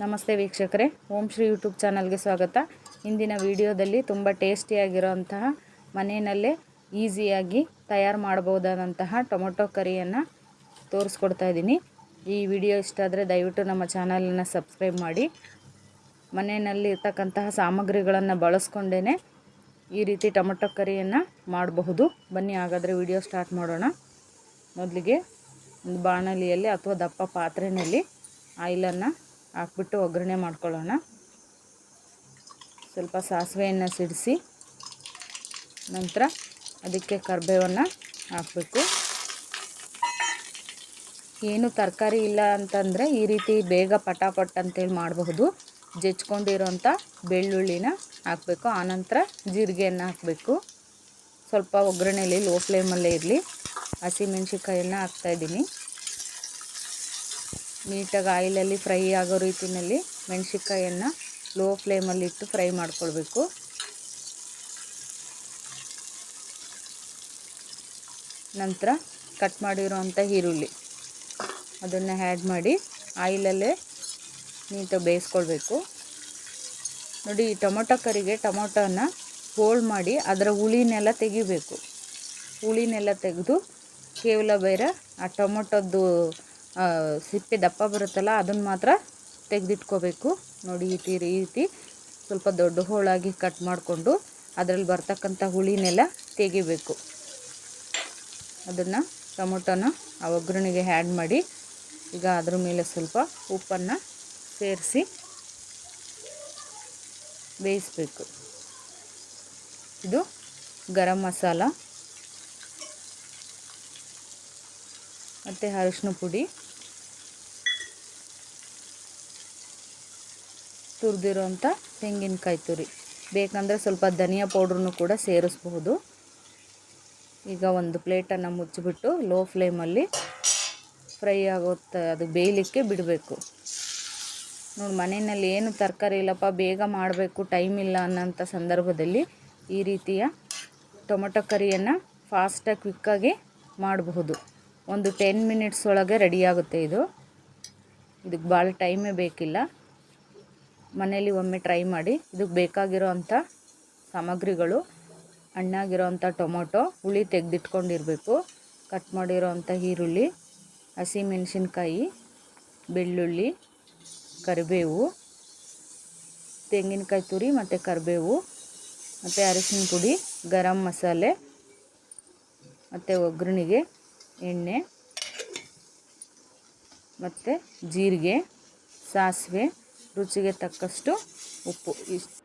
ನಮಸ್ತೆ ವೀಕ್ಷಕರೇ, ಓಂ ಶ್ರೀ ಯೂಟ್ಯೂಬ್ ಚಾನಲ್ಗೆ ಸ್ವಾಗತ. ಇಂದಿನ ವಿಡಿಯೋದಲ್ಲಿ ತುಂಬ ಟೇಸ್ಟಿಯಾಗಿರೋಂತಹ ಮನೆಯಲ್ಲೇ ಈಸಿಯಾಗಿ ತಯಾರು ಮಾಡ್ಬೋದಾದಂತಹ ಟೊಮೊಟೊ ಕರಿಯನ್ನು ತೋರಿಸ್ಕೊಡ್ತಾ ಇದ್ದೀನಿ. ಈ ವಿಡಿಯೋ ಇಷ್ಟ ಆದರೆ ದಯವಿಟ್ಟು ನಮ್ಮ ಚಾನಲನ್ನು ಸಬ್ಸ್ಕ್ರೈಬ್ ಮಾಡಿ. ಮನೆಯಲ್ಲಿ ಇರ್ತಕ್ಕಂತಹ ಸಾಮಗ್ರಿಗಳನ್ನು ಬಳಸ್ಕೊಂಡೇ ಈ ರೀತಿ ಟೊಮೊಟೊ ಕರಿಯನ್ನು ಮಾಡಬಹುದು. ಬನ್ನಿ, ಹಾಗಾದರೆ ವಿಡಿಯೋ ಸ್ಟಾರ್ಟ್ ಮಾಡೋಣ. ಮೊದಲಿಗೆ ಒಂದು ಬಾಣಲಿಯಲ್ಲಿ ಅಥವಾ ದಪ್ಪ ಪಾತ್ರೆಯಲ್ಲಿ ಆಯಿಲನ್ನು ಹಾಕ್ಬಿಟ್ಟು ಒಗ್ಗರಣೆ ಮಾಡ್ಕೊಳ್ಳೋಣ. ಸ್ವಲ್ಪ ಸಾಸಿವೆಯನ್ನು ಸಿಡಿಸಿ, ನಂತರ ಅದಕ್ಕೆ ಕರಿಬೇವನ್ನು ಹಾಕಬೇಕು. ಏನು ತರಕಾರಿ ಇಲ್ಲ ಅಂತಂದರೆ ಈ ರೀತಿ ಬೇಗ ಪಟಾಪಟ್ ಅಂತೇಳಿ ಮಾಡಬಹುದು. ಜಜ್ಕೊಂಡಿರೋಂಥ ಬೆಳ್ಳುಳ್ಳಿನ ಹಾಕಬೇಕು. ಆನಂತರ ಜೀರಿಗೆಯನ್ನು ಹಾಕಬೇಕು. ಸ್ವಲ್ಪ ಒಗ್ಗರಣೆಯಲ್ಲಿ ಲೋ ಫ್ಲೇಮಲ್ಲೇ ಇರಲಿ. ಹಸಿಮೆಣ್ಸಿಕಾಯನ್ನು ಹಾಕ್ತಾಯಿದ್ದೀನಿ ನೀಟಾಗಿ ಆಯಿಲಲ್ಲಿ ಫ್ರೈ ಆಗೋ ರೀತಿಯಲ್ಲಿ ಮೆಣಸಿನ್ಕಾಯನ್ನು ಲೋ ಫ್ಲೇಮಲ್ಲಿ ಇಟ್ಟು ಫ್ರೈ ಮಾಡ್ಕೊಳ್ಬೇಕು. ನಂತರ ಕಟ್ ಮಾಡಿರುವಂಥ ಈರುಳ್ಳಿ. ಅದನ್ನು ಆ್ಯಡ್ ಮಾಡಿ ಆಯಿಲಲ್ಲೇ ನೀಟಾಗಿ ಬೇಯಿಸ್ಕೊಳ್ಬೇಕು. ನೋಡಿ, ಈ ಟೊಮೊಟೊ ಕರಿಗೆ ಟೊಮೊಟೊನ ಹೋಲ್ಡ್ ಮಾಡಿ ಅದರ ಹುಳಿನೆಲ್ಲ ತೆಗಿಬೇಕು. ಹುಳಿನೆಲ್ಲ ತೆಗೆದು ಕೇವಲ ಬೇರೆ ಆ ಟೊಮೊಟೊದ್ದು ಸಿಪ್ಪೆ ದಪ್ಪ ಬರುತ್ತಲ್ಲ ಅದನ್ನು ಮಾತ್ರ ತೆಗೆದಿಟ್ಕೋಬೇಕು. ನೋಡಿ ಈ ಈ ರೀತಿ ಸ್ವಲ್ಪ ದೊಡ್ಡ ಹೋಳಾಗಿ ಕಟ್ ಮಾಡಿಕೊಂಡು ಅದರಲ್ಲಿ ಬರ್ತಕ್ಕಂಥ ಹುಳಿನೆಲ್ಲ ತೆಗಿಬೇಕು. ಅದನ್ನು ಟೊಮೊಟೊನ ಆ ಒಗ್ಗರಣೆಗೆ ಹ್ಯಾಡ್ ಮಾಡಿ, ಈಗ ಅದ್ರ ಮೇಲೆ ಸ್ವಲ್ಪ ಉಪ್ಪನ್ನು ಸೇರಿಸಿ ಬೇಯಿಸಬೇಕು. ಇದು ಗರಂ ಮಸಾಲ. ಮತ್ತು ಅರಶಿನ ಪುಡಿ. ತುರಿದಿರೋಂಥ ತೆಂಗಿನಕಾಯಿ ತುರಿ. ಬೇಕಂದರೆ ಸ್ವಲ್ಪ ಧನಿಯಾ ಪೌಡ್ರನ್ನು ಕೂಡ ಸೇರಿಸ್ಬಹುದು. ಈಗ ಒಂದು ಪ್ಲೇಟನ್ನು ಮುಚ್ಚಿಬಿಟ್ಟು ಲೋ ಫ್ಲೇಮಲ್ಲಿ ಫ್ರೈ ಆಗುತ್ತೆ ಅದು ಬೇಯಲಿಕ್ಕೆ ಬಿಡಬೇಕು. ನೋಡಿ ಮನೆಯಲ್ಲಿ ಏನು ತರಕಾರಿ ಇಲ್ಲಪ್ಪ, ಬೇಗ ಮಾಡಬೇಕು, ಟೈಮ್ ಇಲ್ಲ ಅನ್ನೋಂಥ ಸಂದರ್ಭದಲ್ಲಿ ಈ ರೀತಿಯ ಟೊಮೊಟೊ ಕರಿಯನ್ನು ಫಾಸ್ಟಾಗಿ ಕ್ವಿಕ್ಕಾಗಿ ಮಾಡಬಹುದು. ಒಂದು ಟೆನ್ ಮಿನಿಟ್ಸ್ ಒಳಗೆ ರೆಡಿಯಾಗುತ್ತೆ ಇದು. ಇದಕ್ಕೆ ಭಾಳ ಟೈಮೇ ಬೇಕಿಲ್ಲ. ಮನೇಲಿ ಒಮ್ಮೆ ಟ್ರೈ ಮಾಡಿ. ಇದಕ್ಕೆ ಬೇಕಾಗಿರೋ ಅಂಥ ಸಾಮಗ್ರಿಗಳು ಹಣ್ಣಾಗಿರೋ ಅಂಥ ಟೊಮೊಟೊ, ಹುಳಿ ತೆಗೆದಿಟ್ಕೊಂಡಿರಬೇಕು. ಕಟ್ ಮಾಡಿರೋ ಅಂಥ ಈರುಳ್ಳಿ ಹಸಿಮೆಣಸಿನ್ಕಾಯಿ ಬೆಳ್ಳುಳ್ಳಿ, ಕರಿಬೇವು, ತೆಂಗಿನಕಾಯಿ ತುರಿ ಮತ್ತು ಕರಿಬೇವು, ಮತ್ತು ಅರಿಶಿನ ಪುಡಿ, ಗರಂ ಮಸಾಲೆ, ಮತ್ತು ಒಗ್ಗರಣೆಗೆ ಎಣ್ಣೆ ಮತ್ತು ಜೀರಿಗೆ ಸಾಸಿವೆ ರುಚಿಗೆ ತಕ್ಕಷ್ಟು ಉಪ್ಪು. ಇಷ್ಟು